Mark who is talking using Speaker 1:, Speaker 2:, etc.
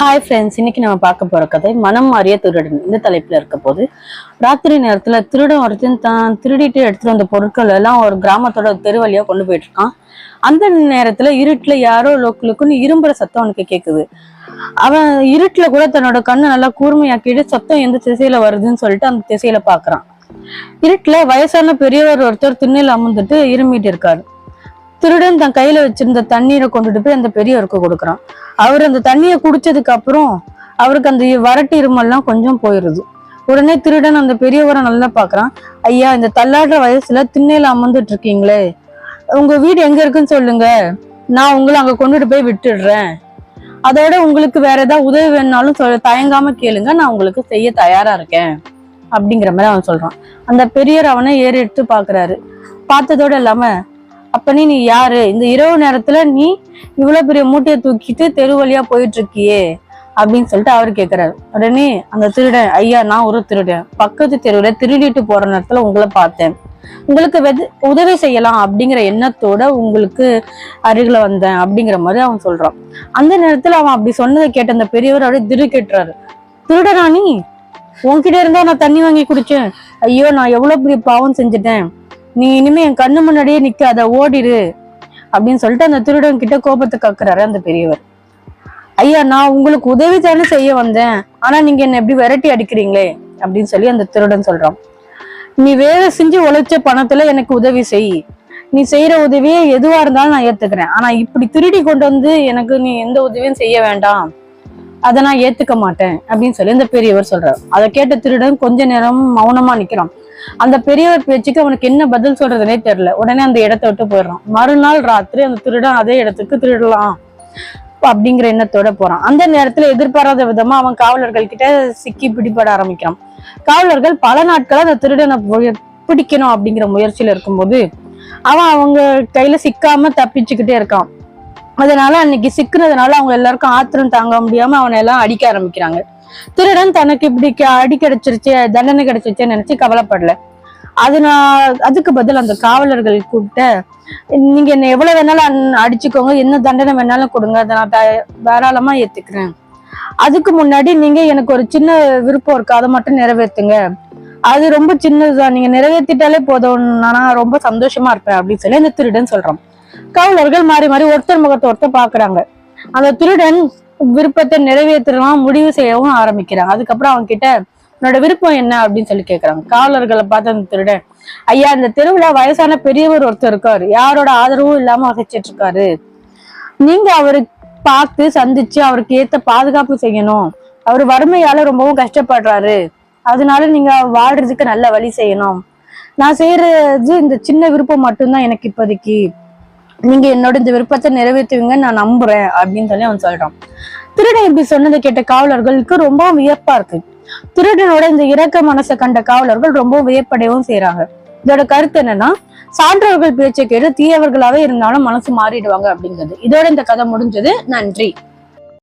Speaker 1: Hi friends இன்னைக்கு நம்ம பார்க்க போற கதை மனம் மாறிய திருடன் இந்த தலைப்புல இருக்க போது ராத்திரி நேரத்துல திருடன் ஒருத்தன் தான் திருடிட்டு எடுத்துட்டு வந்த பொருட்கள் எல்லாம் ஒரு கிராமத்தோட தெரு வழியா கொண்டு போயிட்டு இருக்கான் அந்த நேரத்துல இருட்டுல யாரோ லோக்கலுக்குன்னு இரும்புற சத்தம் அவனுக்கு கேக்குது. அவன் இருட்டுல கூட தன்னோட கண்ணை நல்லா கூர்மையாக்கிட்டு சத்தம் எந்த திசையில வருதுன்னு சொல்லிட்டு அந்த திசையில பாக்குறான். இருட்டுல வயசான பெரியவர் ஒருத்தர் திண்ணையில அமர்ந்துட்டு இருமிட்டு இருக்காரு. திருடன் தன் கையில வச்சிருந்த தண்ணீரை கொண்டுட்டு போய் அந்த பெரியவருக்கு கொடுக்குறான். அவர் அந்த தண்ணியை குடிச்சதுக்கு அப்புறம் அவருக்கு அந்த வரட்டு இருமல்லாம் கொஞ்சம் போயிருது. உடனே திருடன் அந்த பெரியவரை நல்லா பாக்குறான் ஐயா இந்த தள்ளாடுற வயசுல திண்ணையில அமர்ந்துட்டு இருக்கீங்களே. உங்க வீடு எங்க இருக்குன்னு சொல்லுங்க. நான் உங்களை அங்க கொண்டுட்டு போய் விட்டுடுறேன். அதோட உங்களுக்கு வேற ஏதாவது உதவி வேணும்னாலும் சொல்ல தயங்காம கேளுங்க. நான் உங்களுக்கு செய்ய தயாரா இருக்கேன். அப்படிங்கிற மாதிரி அவன் சொல்றான். அந்த பெரியவர் அவனை ஏறி எடுத்து பாக்குறாரு பார்த்ததோட இல்லாம அப்பனே நீ யாரு? இந்த இரவு நேரத்துல நீ இவ்வளவு பெரிய மூட்டையை தூக்கிட்டு தெரு வழியா போயிட்டு இருக்கியே அப்படின்னு சொல்லிட்டு அவர் கேக்குறாரு. உடனே அந்த திருடன் ஐயா நான் ஒரு திருடன். பக்கத்து தெருவுல திருடிட்டு போற நேரத்துல உங்களை பார்த்தேன். உங்களுக்கு வெது- உதவி செய்யலாம் அப்படிங்கிற எண்ணத்தோட உங்களுக்கு அருகில வந்தேன் அப்படிங்கிற மாதிரி அவன் சொல்றான். அந்த நேரத்துல அவன் அப்படி சொன்னதை கேட்ட அந்த பெரியவர் அப்படியே திரு கேட்டுறாரு. திருடனா நீ? உன்கிட்ட இருந்தா நான் தண்ணி வாங்கி குடிச்சேன். ஐயோ நான் எவ்வளவு பெரிய பாவம் செஞ்சுட்டேன். நீ இனிமே என் கண்ணு முன்னாடியே நிக்காத ஓடிடு அப்படின்னு சொல்லிட்டு அந்த திருடன் கிட்ட கோபத்தை கக்குறாரு அந்த பெரியவர். ஐயா நான் உங்களுக்கு உதவி தானே செய்ய வந்தேன். ஆனா நீங்க என்ன எப்படி விரட்டி அடிக்கிறீங்களே அப்படின்னு சொல்லி அந்த திருடன் சொல்றான். நீ வேலை செஞ்சு உழைச்ச பணத்துல எனக்கு உதவி செய். நீ செய்யற உதவியே எதுவா இருந்தாலும் நான் ஏத்துக்கிறேன். ஆனா இப்படி திருடி கொண்டு வந்து எனக்கு நீ எந்த உதவியும் செய்ய வேண்டாம். அதை நான் ஏத்துக்க மாட்டேன் அப்படின்னு சொல்லி அந்த பெரியவர் சொல்றாரு. அதை கேட்ட திருடன் கொஞ்ச நேரம் மௌனமா நிக்கிறான். அந்த பெரியவர் பேச்சுக்கு அவனுக்கு என்ன பதில் சொல்றதுனே தெரியல. உடனே அந்த இடத்த விட்டு போயிடுறான். மறுநாள் ராத்திரி அந்த திருடன் அதே இடத்துக்கு திருடலாம் அப்படிங்கிற எண்ணத்தோட போறான். அந்த நேரத்துல எதிர்பாராத விதமா அவன் காவலர்கள் கிட்ட சிக்கி பிடிபட ஆரம்பிக்கிறான். காவலர்கள் பல நாட்களா அந்த திருடனை பிடிக்கணும் அப்படிங்கிற முயற்சியில இருக்கும்போது அவன் அவங்க கையில சிக்காம தப்பிச்சுக்கிட்டே இருக்கான். அதனால அன்னைக்கு சிக்குனதுனால அவங்க எல்லாருக்கும் ஆத்திரம் தாங்க முடியாம அவனை எல்லாம் அடிக்க ஆரம்பிக்கிறாங்க. திருடன் தனக்கு இப்படி க- அடி கிடைச்சிருச்சு தண்டனை கிடைச்சிருச்சேன்னு நினைச்சு கவலைப்படல. அது நான் அதுக்கு பதில் அந்த காவலர்கள் கூப்பிட்ட நீங்க என்ன எவ்வளவு வேணாலும் அடிச்சுக்கோங்க. என்ன தண்டனை வேணாலும் கொடுங்க. அதை நான் த- தாராளமா ஏத்துக்கிறேன். அதுக்கு முன்னாடி நீங்க எனக்கு ஒரு சின்ன விருப்பம் இருக்கு. அதை மட்டும் நிறைவேத்துங்க. அது ரொம்ப சின்னதுதான். நீங்க நிறைவேற்றிட்டாலே போதும். நான் ரொம்ப சந்தோஷமா இருப்பேன். அப்படின்னு சொல்லி அந்த திருடன் சொல்றான். காவலர்கள் மாறி மாறி ஒருத்தர் முகத்தை ஒருத்தர் பாக்குறாங்க அந்த திருடன் விருப்பத்தை நிறைவேற்றலாம் முடிவு செய்யவும் ஆரம்பிக்கிறாங்க. அதுக்கப்புறம் அவங்க கிட்ட உன்னோட விருப்பம் என்ன? அப்படின்னு சொல்லி கேக்குறாங்க. காவலர்களை பார்த்து அந்த திருடன் ஐயா இந்த தெருவுல வயசான பெரியவர் ஒருத்தர் இருக்காரு. யாரோட ஆதரவும் இல்லாம வசிச்சிட்டு இருக்காரு. நீங்க அவரு பார்த்து சந்திச்சு அவருக்கு ஏத்த பாதுகாப்பு செய்யணும். அவர் வறுமையால ரொம்பவும் கஷ்டப்படுறாரு. அதனால நீங்க வாழ்றதுக்கு நல்ல வழி செய்யணும். நான் செய்யறது இந்த சின்ன விருப்பம் மட்டும்தான் எனக்கு இப்போதைக்கு. நீங்க என்னோட இந்த விருப்பத்தை நிறைவேற்றுவீங்கன்னு நான் நம்புறேன் அப்படின்னு சொல்லி அவன் சொல்றான். திருடன் இப்படி சொன்னதை கேட்ட காவலர்களுக்கு ரொம்ப வியப்பா இருக்கு. திருடனோட இந்த இரக்க மனசை கண்ட காவலர்கள் ரொம்ப வியப்படையவும் செய்யறாங்க இதோட கருத்து என்னன்னா சான்றோர்கள் பேச்சை கேட்டு தீயவர்களாவே இருந்தாலும் மனசு மாறிடுவாங்க அப்படிங்கிறது. இதோட இந்த கதை முடிஞ்சது. நன்றி.